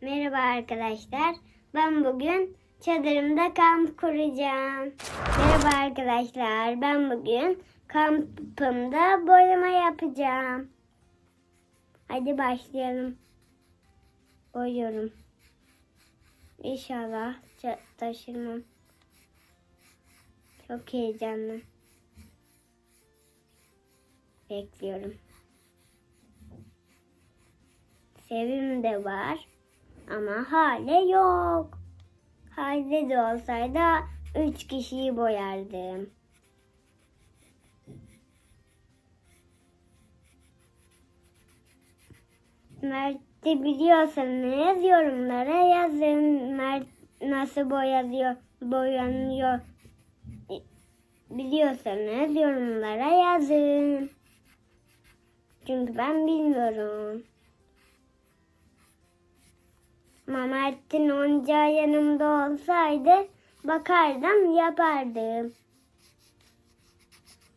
Merhaba arkadaşlar. Ben bugün çadırımda kamp kuracağım. Merhaba arkadaşlar. Ben bugün kampımda boyama yapacağım. Hadi başlayalım. Boyuyorum. İnşallah taşırmam. Çok heyecanlı. Bekliyorum. Sevim de var. Ama hale yok. Hale de olsaydı üç kişiyi boyardım. Mert'i biliyorsanız yorumlara yazın. Mert nasıl boyanıyor, boyanıyor biliyorsanız yorumlara yazın. Çünkü ben bilmiyorum. Ama Mert'in oyuncağı yanımda olsaydı bakardım yapardım.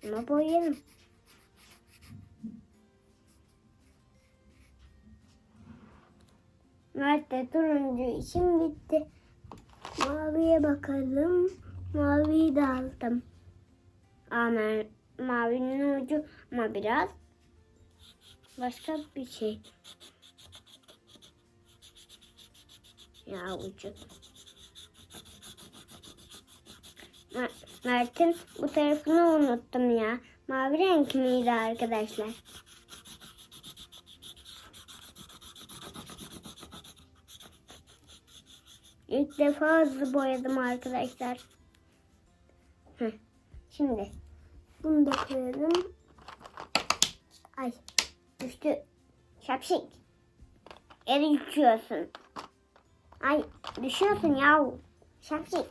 Ama boyarım. Mert'te turuncu işim bitti. Maviye bakalım. Maviyi de aldım. Ama mavinin ucu ama biraz başka bir şey. Ya ucu. Mer- Mert'in bu tarafını unuttum ya. Mavi renk miydi arkadaşlar? İlk defa hızlı boyadım arkadaşlar. Heh. Şimdi bunu da koyalım. Ay düştü. Şapşik. Yere düşüyorsun. Ay düşüyorsun ya. Şapşik.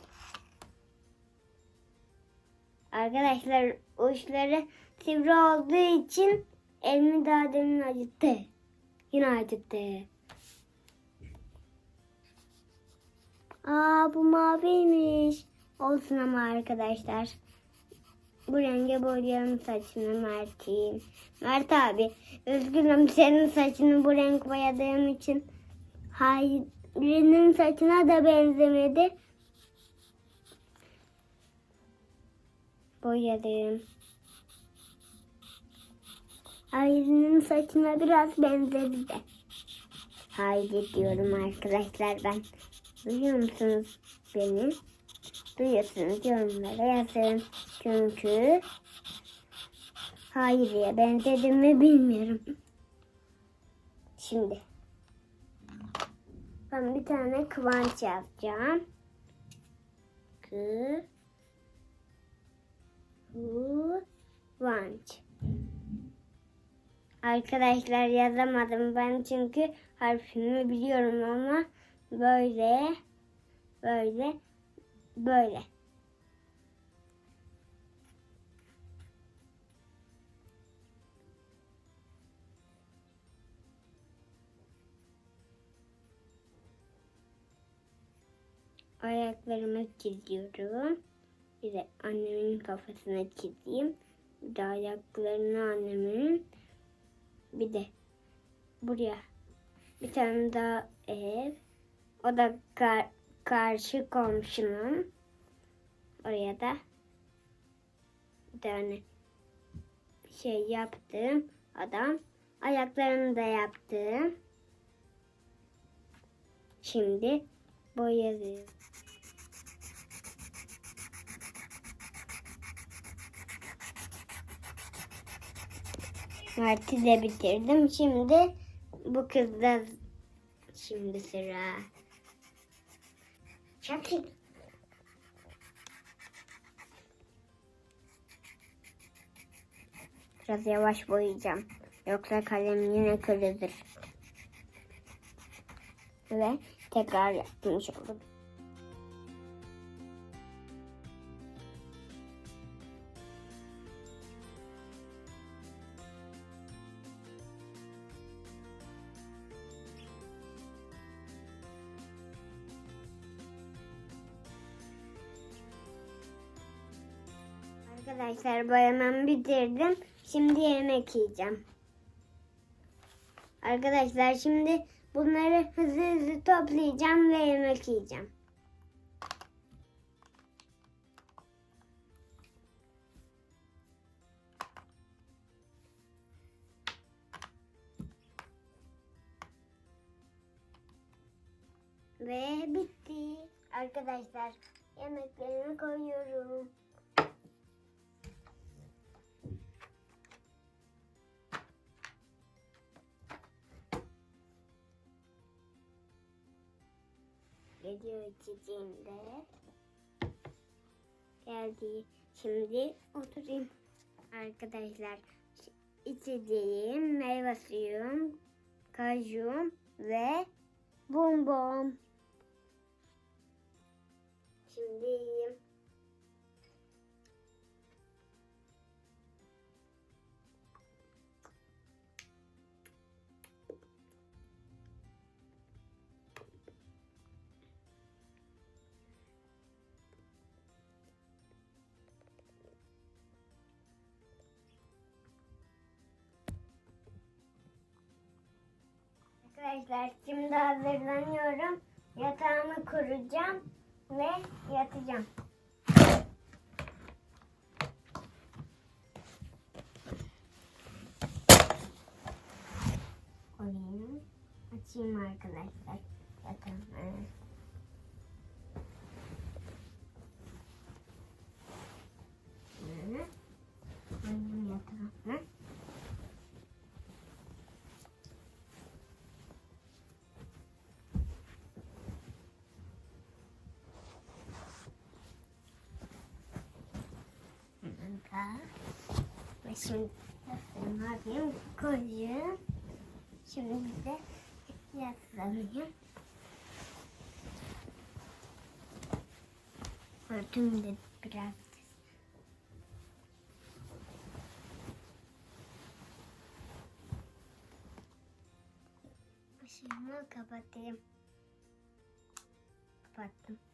Arkadaşlar uçları sivri olduğu için elimi daha demin acıttı. Yine acıttı. Aa bu maviymiş. Olsun ama arkadaşlar. Bu renge boyayalım saçını Mert'in. Mert abi üzgünüm senin saçını bu renk boyadığım için. Hayri'nin saçına da benzemedi. Boyadım. Hayri'nin saçına biraz benzedi de. Hayri diyorum arkadaşlar ben. Duyuyor musunuz beni? Duyuyorsunuz yorumlara yazın. Çünkü Hayri'ye benzedim mi bilmiyorum. Şimdi ben bir tane kıvanç yazacağım. Kı Kıvanç. Arkadaşlar yazamadım ben çünkü harfimi biliyorum ama böyle böyle böyle. Ayaklarımı çiziyorum. Bir de annemin kafasına çizeyim. Bir de ayaklarını annemin. Bir de buraya bir tane daha ev. O da kar- karşı komşunun. Oraya da bir tane şey yaptım. Adam. Ayaklarını da yaptım. Şimdi boyuyorum. Mert'i de bitirdim. Şimdi bu kızda şimdi sıra. Şapşik. Biraz yavaş boyayacağım. Yoksa kalem yine kırılır. Ve tekrar yapmış oldum. Arkadaşlar boyamamı bitirdim. Şimdi yemek yiyeceğim. Arkadaşlar şimdi Bunları hızlı hızlı toplayacağım ve yemek yiyeceğim. Ve bitti. Arkadaşlar yemeklerimi koyuyorum. Geliyor içeceğim de. Geldi. Şimdi oturayım. Arkadaşlar içeceğim meyve suyum, kajum ve bonbon. Şimdi yiyeyim. Arkadaşlar şimdi hazırlanıyorum. Yatağımı kuracağım ve yatacağım. Koyayım. Açayım arkadaşlar yatağımı. Şimdi yastığımı alayım, koyayım. Şimdi bir de yaslanayım. Örtüm de biraz. Işığımı kapatayım. Kapattım.